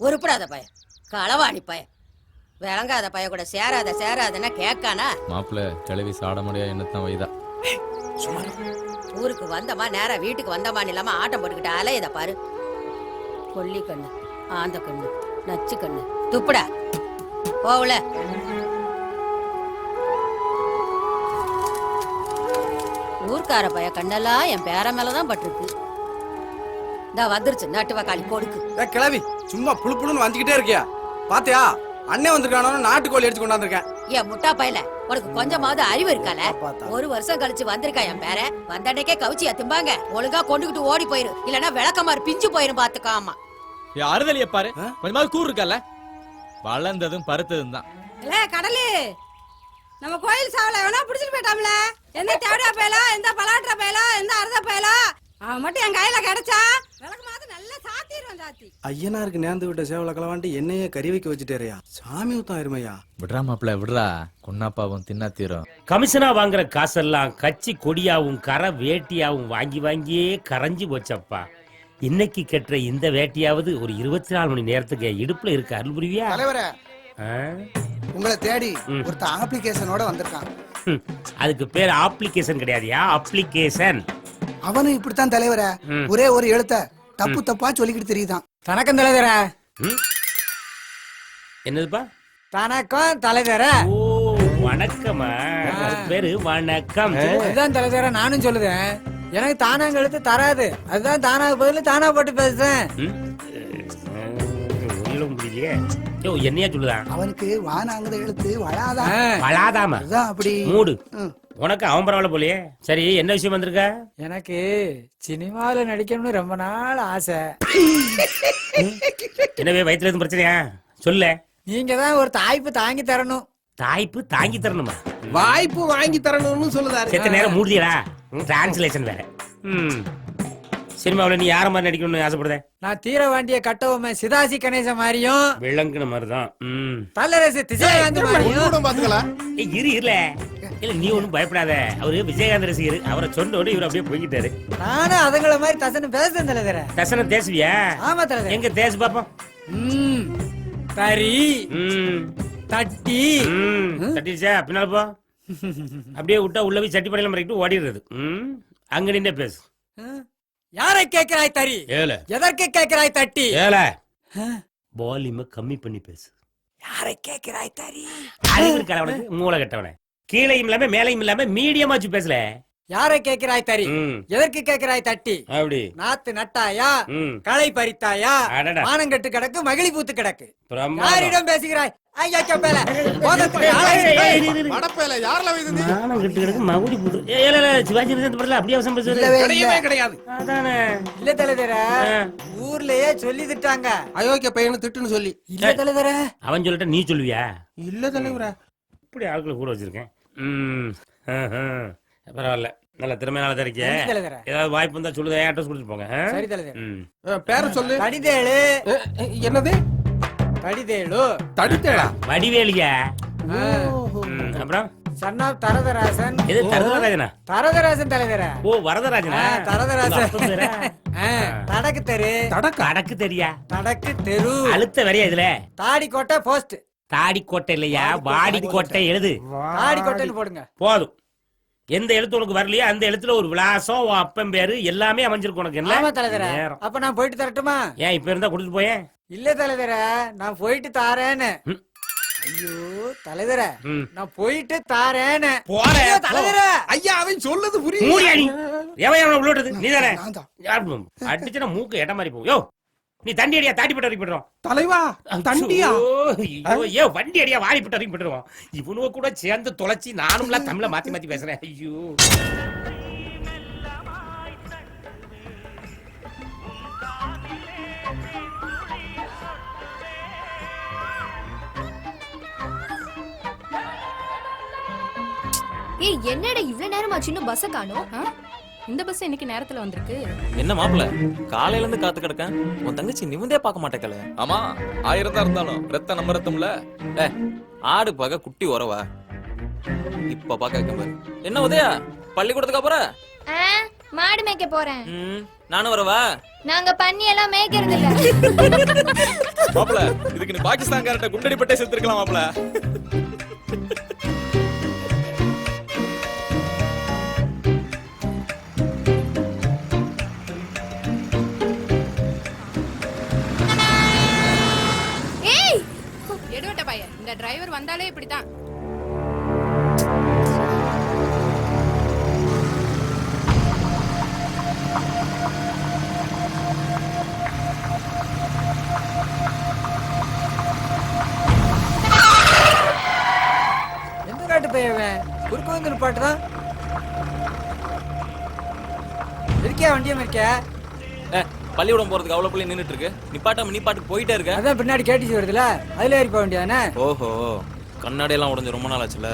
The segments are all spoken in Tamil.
உருப்படாத பைய களவாணி பைய விளங்காத பைய கூட சேராத சேராதன்னா கேட்கானா? மாப்பிள்ள கிளவி சாட முடியா என்னத்தான் வைதா ஊருக்கு வந்தமா நேரா வீட்டுக்கு வந்தமான்னு இல்லாம ஆட்டம் போட்டுக்கிட்டு அலையத பாரு. கொல்லி கண்ணு ஆந்த கண்ணு நச்சு கண்ணு. துப்புடா. போவல. ஊர்க்கார பைய கண்ணெல்லாம் என் பேர மேலதான் பட்டிருக்கு. இந்த வந்துருச்சு நட்டு வக்காளி கொடுக்கு ஏ கிளவி சும்மா புழு புழுன்னு வந்துகிட்டே இருக்கியா? பாத்தியா அண்ணன் வந்திருக்கானோ நாட்டுக்கோழி எடுத்து கொண்டாந்துருக்கேன். ஏன் முட்டா பையல உனக்கு கொஞ்சமாவது அறிவு இருக்கால. ஒரு வருஷம் கழிச்சு வந்திருக்கா என் பேர? வந்தன்னைக்கே கவுச்சியா திம்பாங்க. ஒழுங்கா கொண்டுகிட்டு ஓடி போயிரு. இல்லனா விளக்கமாறு பிஞ்சு போயிரும் பாத்துக்காமா அறுதலிய பாரு? கொஞ்சமாவது கூறு இருக்கல்ல வளர்ந்ததும் பருத்ததும் தான் இல்ல கடலு. நம்ம கோயில் சாவல வேணா புடிச்சிட்டு போயிட்டாம்ல எந்த தேவடியா பயலா எந்த பலாட்டுற பயலா எந்த அறுத பயலா? அவன் மட்டும் என் கையில கிடைச்சா விளக்கு மாத்து நல்லா சாத்திடுவான் சாத்தி. ஐயனாருக்கு நேர்ந்து விட்ட சேவல களவாண்டி என்னையே கறி வைக்க வச்சுட்டேறியா? சாமி ஊத்தம் இருமையா? விடுறா மாப்பிள்ள விடுறா. கொன்னாப்பாவும் தின்னா தீரும். கமிஷனா வாங்குற காசெல்லாம் கட்சி கொடியாவும் கரை வேட்டியாவும் வாங்கி வாங்கியே கரைஞ்சு போச்சப்பா. இன்னைக்கு கட்டுற இந்த வேட்டியாவது ஒரு இருபத்தி நாலு மணி நேரத்துக்கு இடுப்புல இருக்கு அருள் புரிவியா? தலைவரே ஆ? உங்களை தேடி ம். ஒருத்தன் ஆப்ளிகேஷனோட வந்திருக்கான். அதுக்கு பேர் அப்ளிகேஷன் கிடையாதுயா? அப்ளிகேஷன் அவனும் இப்படித்தான் தலைவரே. ஒரே ஒரு எழுத்த தப்பு தப்பா சொல்லிக்கிட்டு தெரியுதான். வணக்கம் தலைவர. என்னதுப்பா? வணக்கம் தலைவர. ஓ வணக்கமா பேரு வணக்கம். அதுதான் தலைவர நானும் சொல்லுதேன். எனக்கு தானாங்க எழுத்து தராது. அதுதான் தானாக பதில் தானா போட்டு பேசுறேன். ம்? ஒண்ணும் புரியலையே. யோ என்னையா சொல்லுதான் அவனுக்கு வானாங்கிற எழுத்து வளாதான் ஆ, பலாதாம அதுதான் அப்படி. மூடு. உனக்கு அவன் பரவாயில்ல போலயே. சரி என்ன விஷயம் வந்திருக்க? எனக்கு சினிமாவில் நடிக்கணும்னு ரொம்ப நாள் ஆசை. என்னவே வயித்துல எதுவும் பிரச்சனையா? சொல்ல. நீங்க தான் ஒரு தாய்ப்பு தாங்கி தரணும். தாய்ப்பு தாங்கி தரணுமா? வாய்ப்பு வாங்கி தரணும்னு சொல்லுதாரு. செத்த நேரம் மூடியடா. டிரான்ஸ்லேஷன் வேற. ம். சினிமாவுல நீ யார மாதிரி நடிக்கணும்னு ஆசைப்படுத? நான் தீர வேண்டிய கட்டவுமே சிதாசி கணேச மாதிரியும் விளங்குன மாதிரிதான். ம். தல்லரசு திசைகாந்த் மாதிரியும் ஏய், இரு இருல. இல்ல நீ ஒண்ணும் பயப்படாத. அவரு விஜயகாந்த் ரசிகர். அவரை சொன்னோட இவர் அப்படியே போய்கிட்டாரு நானும் அதுங்கள மாதிரி தசன்னு பேசுறேன் தலைவர. தசனம் தேசுவியா ஆமா தலைவர. எங்க தேசு பாப்போம். ம். தறி. ம். தட்டி. ம். தட்டிடுச்சா? பின்னால போ. அப்படியே விட்டா உள்ள போய் சட்டி படையில மறைக்கிட்டு ஓடிடுறது. ம். அங்க நின்னே பேசு. யாரை கேட்கிறாய் தறி? ஏல எதற்கு கேட்கிறாய் தட்டி? ஏல? வால்யூம கம்மி பண்ணி பேசு. யாரை கேட்கிறாய் தறி? அறிவு இருக்கா அவனுக்கு மூளை கட்டவனே. கீழையும் இல்லாம மேலையும் இல்லாம மீடியமா வச்சு பேசல யாரை கேட்கிறாய் தறி? ம். எதற்கு கேட்கிறாய் தட்டி? அப்படி. நாத்து நட்டாயா? களை பறித்தாயா? மானங்கட்டு கிடக்கு மகிழி பூத்து கிடக்கு. யாரிடம் பேசுகிறாய்? மகுடி புது. சிவாஜி அப்படியே அவசரம் கிடையாது. அதானே. இல்ல தலைவர. ஊர்லயே சொல்லி திட்டாங்க அயோக்கிய பையனு திட்டுன்னு சொல்லி. இல்ல தலைவர. அவன் சொல்லிட்ட நீ சொல்லுவியா? இல்ல தலைவரே. இப்படி ஆட்களை கூட வச்சிருக்கேன். பரவாயில்ல. நல்ல திறமை நல்ல தெரிக்க ஏதாவது வாய்ப்பு இருந்தா சொல்லுங்க அட்ரஸ் கொடுத்துட்டு போங்க? சரி தலைவர. பேர சொல்லு. என்னது? தடிதேழு தடுத்தேடா வடிவேலியா? அப்புறம்? Son of Tharatharasan. எது தரதராஜனா? தரதராசன் தலைவர? ஓ வரதராஜனா? ஆ, தடக்கு தெரு. தடக்கா? கடக்கு தெரியா? தடக்கு தெரு. அழுத்த வரையா இதுல? தாடி கோட்டை போஸ்ட் தாடி கோட்டை இல்லையா? வாடி கோட்டை எழுது. தாடி கோட்டைன்னு போடுங்க. போதும். எந்த எழுத்து உனக்கு வரலையோ அந்த எழுத்துல ஒரு விலாசம் உன் அப்பன் பேரு எல்லாமே அமைஞ்சிருக்கு உனக்கு. என்ன? தலைவர. அப்ப நான் போயிட்டு தரட்டுமா? ஏன் இப்ப இருந்தா கொடுத்துட்டு போயேன் இல்ல தலைவர நான் போயிட்டு தாரேன்னு. ஐயோ தலைவர. நான் போயிட்டு தாரேன்னு. போறேன். தலைவர ஐயா அவன் சொல்லுது புரியுது? மூடியா நீ எவன் எவனை உள்ள விடுறது? நீ தானே? நான் தான். அடிச்சுனா மூக்கு எட்ட மாதிரி போகும். யோ நீ தண்டி அடியா தாட்டி போட்டு போட்டுருவோம் தலைவா தண்டியா? ஐயோ வண்டி அடியா வாரி போட்டு போட்டுருவோம் இவனுவ கூட சேர்ந்து தொலைச்சி நானும்லாம் தமிழ மாத்தி மாத்தி பேசுறேன். ஐயோ. ஏய் என்னடா இவ்வளவு நேரம் ஆச்சு இன்னும் பஸ்ஸ காணோம்? இந்த பஸ் இன்னைக்கு நேரத்துல வந்திருக்கு. என்ன மாப்பிள காலையில இருந்து காத்து கிடக்கேன் உன் தங்கச்சி நிமிந்தே பார்க்க மாட்டேக்கல. ஆமா ஆயிரம் தான் இருந்தாலும் ரத்த நம்ம ரத்தம்ல. ஏ ஆடு பார்க்க குட்டி உறவா? இப்ப வைக்க பாரு. என்ன உதயா? பள்ளிக்கூடத்துக்கு அப்புறம் ஆ, மாடு மேய்க்க போறேன். நானும் வரவா? நாங்க பண்ணி எல்லாம் மேய்க்கிறது இல்ல. மாப்பிள இதுக்கு நீ பாகிஸ்தான்காரட்ட குண்டடிப்பட்டே செத்துருக்கலாம் மாப்பிள எடுவட்ட பையன். இந்த டிரைவர் வந்தாலே இப்படித்தான். எந்த காட்டு பையவன் குறுக்கு வந்து நிப்பாட்டுதான் இருக்கியா? வண்டியம் இருக்கியா பள்ளிக்கூடம் போறதுக்கு அவ்வளவு பிள்ளை நின்னுட்டு இருக்கு. நிப்பாட்டாம நீ பாட்டுக்கு போயிட்டே இருக்க. அதான் பின்னாடி கேட்டுச்சு வருதுல அதுல ஏறி போக வேண்டியதானே? ஓஹோ கண்ணாடி எல்லாம் உடைஞ்சு ரொம்ப நாள் ஆச்சுல.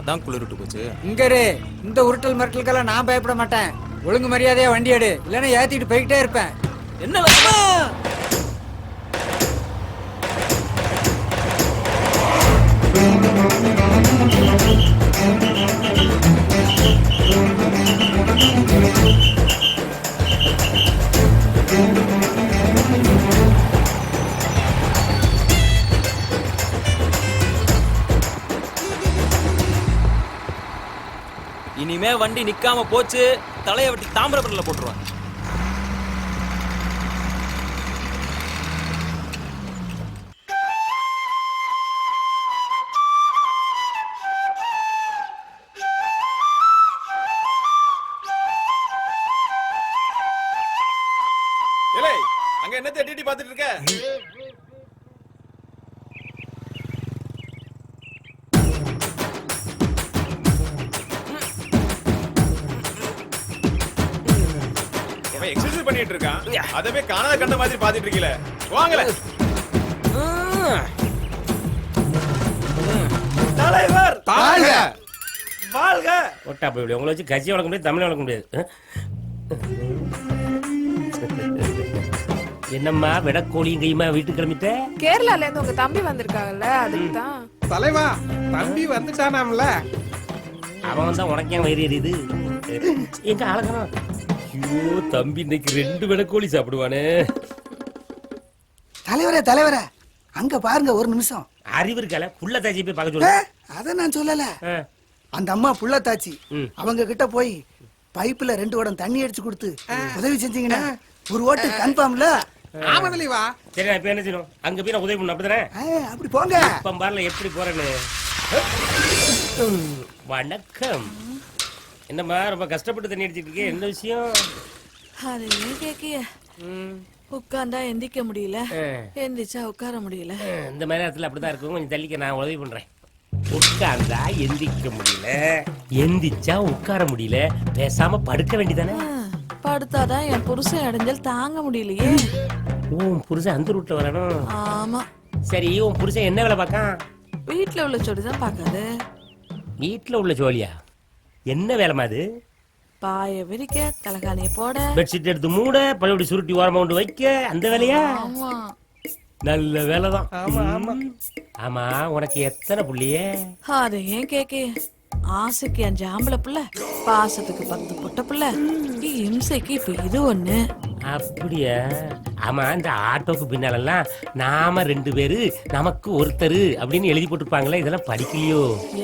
அதான் குளிர்ட்டு போச்சு. இங்க இரு இந்த உருட்டல் மிரட்டலுக்கெல்லாம் நான் பயப்பட மாட்டேன். ஒழுங்கு மரியாதையா வண்டி எடு இல்லைன்னா ஏத்திட்டு போய்கிட்டே இருப்பேன். என்ன உடனே வண்டி நிக்காம போச்சு தலையை வெட்டி தாமிரபரணில போட்டுருவேன் அங்க என்ன தேடி பாத்துட்டு இருக்க? பண்ணிட்டு இருக்கான். அதவே காணாத கண்ட மாதிரி பாத்துட்டு இருக்கீல. வாங்கல தலைவர். வாழ்க வாழ்க ஒட்டா போய். உங்களை வச்சு கட்சி வளர்க்க முடியாது தமிழ் வளர்க்க முடியாது? என்னம்மா விடக்கோழியும் கையுமா வீட்டுக்கு கிளம்பிட்ட? கேரளால இருந்து உங்க தம்பி வந்திருக்காங்கல்ல அதுக்கு தான். தலைவா தம்பி வந்துட்டானாம்ல. அவன் தான் உனக்கே வயிறு எரியுது? எங்க அழகணும் ஐயோ தம்பி இன்னைக்கு ரெண்டு விடக்கோழி சாப்பிடுவானே. தலைவரே தலைவரே. அங்க பாருங்க ஒரு நிமிஷம். அறிவு இருக்கல புள்ள தாச்சி போய் பார்க்க ஏ, சொல்லு அத நான் சொல்லல. அந்த அம்மா புள்ளத்தாச்சி ம். அவங்க கிட்ட போய் பைப்புல ரெண்டு குடம் தண்ணி அடிச்சு கொடுத்து உதவி செஞ்சீங்கன்னா ஒரு ஓட்டு கன்ஃபார்ம்ல? ஆமா தலைவா சரி நான் இப்ப என்ன செய்யணும்? அங்க போய் நான் உதவி பண்ணணும் அப்படிதானே அப்படி போங்க. இப்ப பாருல எப்படி போறேன்னு. வணக்கம். என்னம்மா ரொம்ப கஷ்டப்பட்டு தண்ணி அடிச்சிட்டு இருக்கே என்ன விஷயம்? அது ஏன் கேக்கிய. உட்கார்ந்தா எந்திக்க முடியல. எந்திரிச்சா உட்கார முடியல. இந்த மாதிரி நேரத்துல அப்படிதான் இருக்கும். கொஞ்சம் தள்ளிக்க நான் உதவி பண்றேன். உட்கார்ந்தா எந்திக்க முடியல. எந்திச்சா உட்கார முடியல. பேசாம படுக்க வேண்டியதானே? படுத்தாதான் என் புருஷன் இடைஞ்சல் தாங்க முடியலையே. உன் புருஷன் அந்த ரூட்ல வரணும் ஆமா. சரி உன் புருஷன் என்ன வேலை பார்க்கான்? வீட்டுல உள்ள சொடிதான் பாக்காது வீட்டுல உள்ள ஜோலியா? என்ன வேலைமா அது? பாய விரிக்க தலகாணிய போட. பெட்ஷீட் எடுத்து மூட பழையபடி சுருட்டி ஓரமா கொண்டு வைக்க. அந்த வேலையா? ஆமா. நல்ல வேலைதான். ஆமா உனக்கு எத்தனை புள்ளியே? அது ஏன் கேக்கே. ஆசைக்கு அஞ்சு ஆம்பளை புள்ள பாசத்துக்கு பத்து பொட்ட புள்ள. இம்சைக்கு இப்ப இது ஒண்ணு. அப்படியா? ஆமா இந்த ஆட்டோக்கு பின்னாலெல்லாம் நாம ரெண்டு பேரு நமக்கு ஒருத்தர் அப்படின்னு எழுதி போட்டிருப்பாங்களே இதெல்லாம் படிக்கலையோ?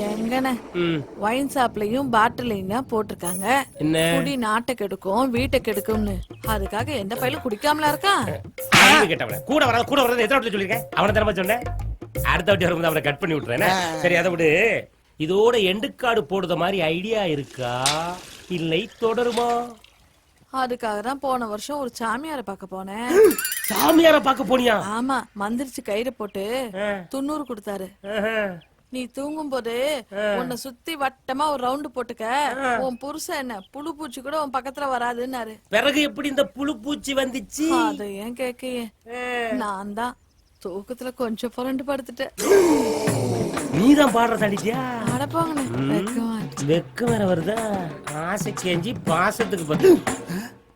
எங்கன ம். ஒயின் ஷாப்லயும் பாட்டிலையும் தான் போட்டிருக்காங்க. என்ன? குடி நாட்டை கெடுக்கும் வீட்டை கெடுக்கும்னு. அதுக்காக எந்த பையலும் குடிக்காமலா இருக்கான் அறிவு கெட்டவன கூட வராத கூட வராத எத்தனை வாட்டி சொல்லியிருக்கேன்? அவனை தரமா சொன்னேன்? அடுத்த வாட்டி வரும்போது அவனை கட் பண்ணி விட்டுறேன்? சரி அதை விடு. இதோட எண்டுக்காடு போடுற மாதிரி ஐடியா இருக்கா? இல்லை தொடருமா? அதுக்காக தான் போன வருஷம் ஒரு சாமியாரை பார்க்க போனேன். சாமியார பார்க்க போனியா? ஆமா மந்திரிச்சு கயிறு போட்டு. துண்ணூறு கொடுத்தாரு. நீ தூங்கும் போது உன்னை சுத்தி வட்டமா ஒரு ரவுண்டு போட்டுக்க. உன் புருஷன் என்ன புழு பூச்சி கூட உன் பக்கத்துல வராதுன்னாரு. பிறகு எப்படி இந்த புழு பூச்சி வந்துச்சு? அது ஏன் கேக்கையே நான் தான் தூக்கத்துல கொஞ்சம் புரண்டு படுத்துட்டேன். நீதான் பாடுற தடிச்சியா அடப்பாங்கண்ணே வெக்கு வர வேற வருதா? ஆசை செஞ்சு பாசத்துக்கு பத்து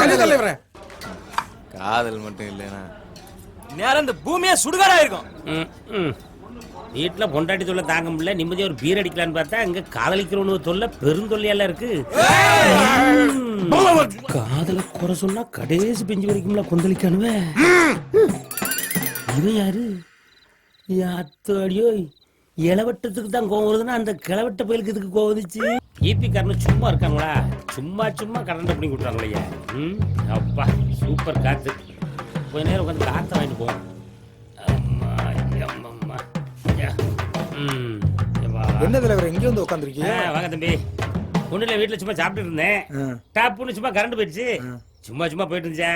தலைவரே. காதல் மட்டும் இல்லைனா நேரம் இந்த பூமியே சுடுகாடா இருக்கும். வீட்டுல பொண்டாட்டி தொல்லை தாங்க முடியல நிம்மதியா ஒரு பீர் அடிக்கலான்னு பார்த்தா இங்க காதலிக்கிறவனு தொல்லை பெருந்தொல்லையெல்லாம் இருக்கு. காதல குறை சொன்னா கடைசி பெஞ்சு வரைக்கும்ல கொந்தளிக்கானுவ? இவன் யாரு? அத்தோடியோ இளவட்டத்துக்கு தான் கோவம் வருதுன்னா அந்த கிளவட்ட பயலுக்கு இதுக்கு கோவம் வந்துச்சு? ஈபி காரனு சும்மா இருக்காங்களா? சும்மா சும்மா கரண்ட் பண்ணி கொடுக்குறாங்களே ம்? அப்பா சூப்பர் காத்து. கொஞ்ச நேரம் உட்காந்து காத்த வாங்கிட்டு போவோம் அம்மா, அம்மம்மா. யா. ம், எப்பா. என்ன தலைவர் எங்க வந்து உட்காந்துருக்கீங்க வாங்க தம்பி. இல்ல வீட்டுல சும்மா சாப்பிட்டு இருந்தேன். டாப்புன்னு சும்மா கரண்ட் போயிடுச்சு. சும்மா சும்மா போயிட்டு இருந்துச்சா?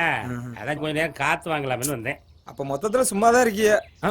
அதான் கொஞ்ச நேரம் காத்து வாங்கலாம்னு வந்தேன். அப்ப மொத்தத்துல சும்மா தான் இருக்கீங்க. ஆ.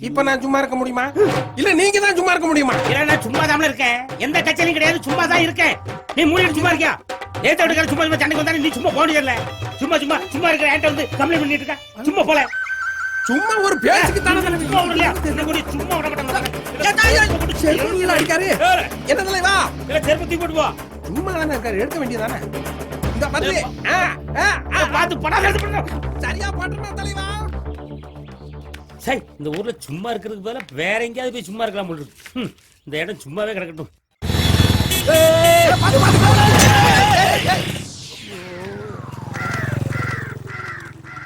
இப்ப நான் சும்மா இருக்க முடியுமா? இல்ல நீங்க தான் சும்மா இருக்க முடியுமா? இல்ல நான் சும்மா தான் இருக்கேன். எந்த கட்சியிலும் கிடையாது சும்மா தான் இருக்கேன். நீ மூடிட்டு சும்மா இருக்கியா? ஏத்த விட்டுக்கார சும்மா சும்மா சண்டைக்கு வந்தா நீ சும்மா போனது இல்ல சும்மா சும்மா சும்மா இருக்கிற என்கிட்ட வந்து கம்ப்ளைண்ட் பண்ணிட்டு இருக்க? சும்மா போல. சும்மா ஒரு பேச்சுக்கு தானே சும்மா இல்லையா என்ன கூட சும்மா விட செல்வம் அடிக்காரு மாட்டேன் என்ன தலைவா? இல்ல செருப்பு தூக்கி போட்டு போ. சும்மா தானே இருக்காரு எடுக்க வேண்டியதானே? இந்த ஆ, பார்த்து படம். சரியா பாட்டுமா தலைவா? சை இந்த ஊர்ல சும்மா இருக்கிறதுக்கு பதிலா வேற எங்கேயாவது போய் சும்மா இருக்கலாம் போல இந்த இடம் சும்மாவே கிடக்கட்டும்.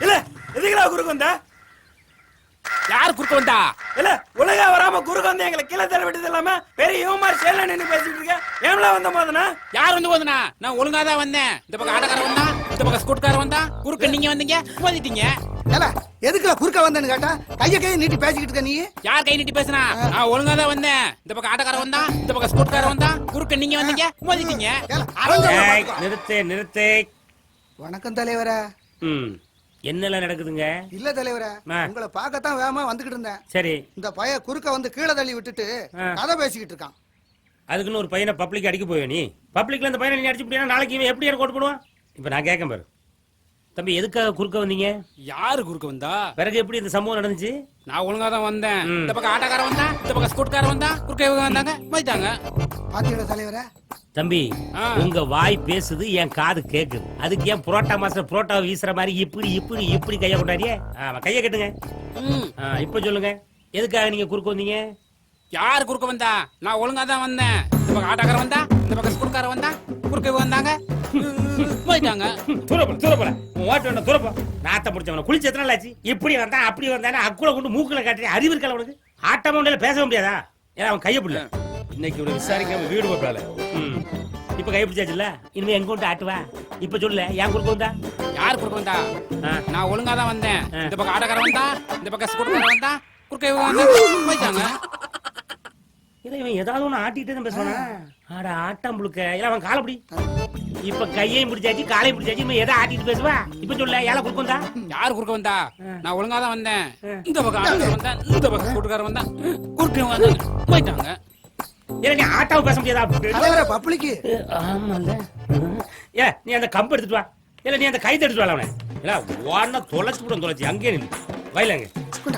இல்ல எதுக்குடா குறுக்கு வந்த? யார் குறுக்க வந்தா? இல்ல ஒழுங்கா வராம குறுக்கு வந்து எங்களை கீழே தர விட்டது இல்லாம பெரிய இவமாரி சேல நின்னு பேசிட்டு இருக்க. ஏம்ல வந்த போதுனா யார் வந்து போதுனா நான் ஒழுங்கா தான் வந்தேன். இந்த பக்கம் ஆட்டக்கார வந்தா இந்த பக்கம் ஸ்கூட்கார வந்தா குறுக்க நீங்க வந்தீங்க மோதிட்டீங்க ஏல எதுக்குல குறுக்க வந்தேன்னு கேட்டா? கைய கைய நீட்டி பேசிக்கிட்டு இருக்க நீ? யார் கை நீட்டி பேசுனா? நான் ஒழுங்கா தான் வந்தேன். இந்த பக்கம் ஆட்டக்கார வந்தா இந்த பக்கம் ஸ்கூட்கார வந்தா குறுக்க நீங்க வந்தீங்க மோதிட்டீங்க. நிறுத்து நிறுத்து. வணக்கம் தலைவரே. ம். என்னெல்லாம் நடக்குதுங்க? இல்ல தலைவரே. உங்களை பார்க்கத்தான் வேகமா வந்துகிட்டு இருந்தேன். சரி. இந்த பைய குறுக்க வந்து கீழே தள்ளி விட்டுட்டு. கதை பேசிக்கிட்டு இருக்கான். அதுக்குன்னு ஒரு பையனை பப்ளிக் அடிக்க போவே நீ? பப்ளிக்ல அந்த பையனை நீ அடிச்சு நாளைக்கு இவன் எப்படி ஓட்டு போடுவான்? இப்போ நான் கேட்க பாரு. தம்பி எதுக்காக குறுக்க வந்தீங்க? யாரு குறுக்க வந்தா? பிறகு எப்படி இந்த சம்பவம் நடந்துச்சு? நான் ஒழுங்கா தான் வந்தேன். இந்த பக்கம் ஆட்டக்கார வந்தா இந்த பக்கம் ஸ்கூட்கார வந்தா குறுக்க இவங்க வந்தாங்க மோதிட்டாங்க பாத்தீங்களா தலைவரே. தம்பி ஆ. உங்க வாய் பேசுது என் காது கேக்குது. அதுக்கு ஏன் புரோட்டா மாஸ்டர் புரோட்டா வீசுற மாதிரி இப்படி இப்படி இப்படி கைய கொண்டாடியே? கைய கட்டுங்க. இப்ப சொல்லுங்க. எதுக்காக நீங்க குறுக்க வந்தீங்க? யாரு குறுக்க வந்தா? நான் ஒழுங்கா தான் வந்தேன். இந்த பக்கம் ஆட்டக்கார வந்தா இந்த பக்கம் ஸ்கூட்கார வந்தா குறுக்க வந்தாங்க. போயிட்டாங்க. தூரப்பட உன் ஓட்டு வேண்டாம் தூரப்பா. நாத்த முடிச்சவன குளிச்சு எத்தனை நாள் ஆச்சு? இப்படி வந்தான் அப்படி வந்தானே அக்குல கொண்டு மூக்குல காட்டுறேன் அறிவு இருக்கல உனக்கு? ஆட்டமா முடியல பேச முடியாதா? ஏன்னா அவன் கைய பிடில இன்னைக்கு இவனை விசாரிக்காம வீடு போட்டால இப்ப கை பிடிச்சாச்சுல்ல? இனிமே எங்க கொண்டு ஆட்டுவா? இப்ப சொல்லல ஏன் குறுக்க வந்தா? யார் குறுக்க வந்தா. நான் ஒழுங்கா தான் வந்தேன். இந்த பக்கம் ஆட்டக்கார வந்தா இந்த பக்கம் ஸ்கூட்டர் வந்தா குறுக்க போயிட்டாங்க. இல்ல இவன் ஏதாவது ஒண்ணு ஆட்டிட்டு தான் பேசுவானா? ஆட ஆட்டம் புழுக்க. இல்ல அவன் காலை பிடி. இப்ப கையையும் பிடிச்சாச்சு காலையும் பிடிச்சாச்சு இவன் எதை ஆட்டிட்டு பேசுவா? இப்ப சொல்ல ஏழை குறுக்க வந்தா? யார் குறுக்க வந்தா? நான் ஒழுங்கா தான் வந்தேன். இந்த பக்கம் ஆட்டக்கார வந்தா இந்த பக்கம் ஸ்கூட்டர் வந்தா குறுக்க வந்தாங்க போயிட்டாங்க. நீ ஆட்டாவை பேச முடியாதா? பப்ளிக்கு. ஆமால ஏ நீ அந்த கம்பு எடுத்துட்டு வா. இல்ல நீ அந்த கைத்து எடுத்துட்டு வா அவனை. இல்ல ஓடன தொலைச்சு கூட தொலைச்சு அங்கே நில்லு. வயலங்க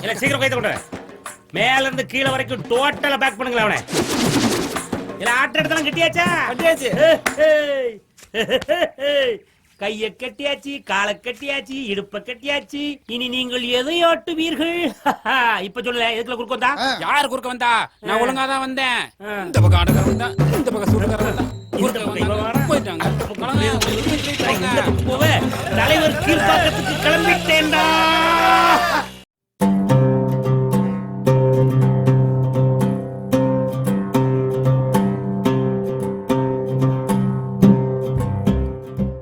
இல்ல சீக்கிரம் கைத்த கொண்டு வா. மேல இருந்து கீழே வரைக்கும் டோட்டலா பேக் பண்ணுங்களேன் அவனை. இல்ல ஆட்ட இடத்தெல்லாம் கட்டியாச்சா? கட்டியாச்சு. கைய கட்டியாச்சு காலை கட்டியாச்சு இடுப்ப கட்டியாச்சு. இனி நீங்கள் எதை ஆட்டுவீர்கள்? இப்ப சொல்லல எதுக்குள்ள குறுக்க வந்தா? யார் குறுக்க வந்தா? நான் ஒழுங்கா தான் வந்தேன். இந்த பக்கம் ஆட்டக்காரன் வந்தா இந்த பக்கம் சூட்டுக்காரன் வந்தா. தலைவர் கீழ்பாக்கத்துக்கு கிளம்பிட்டேன்டா.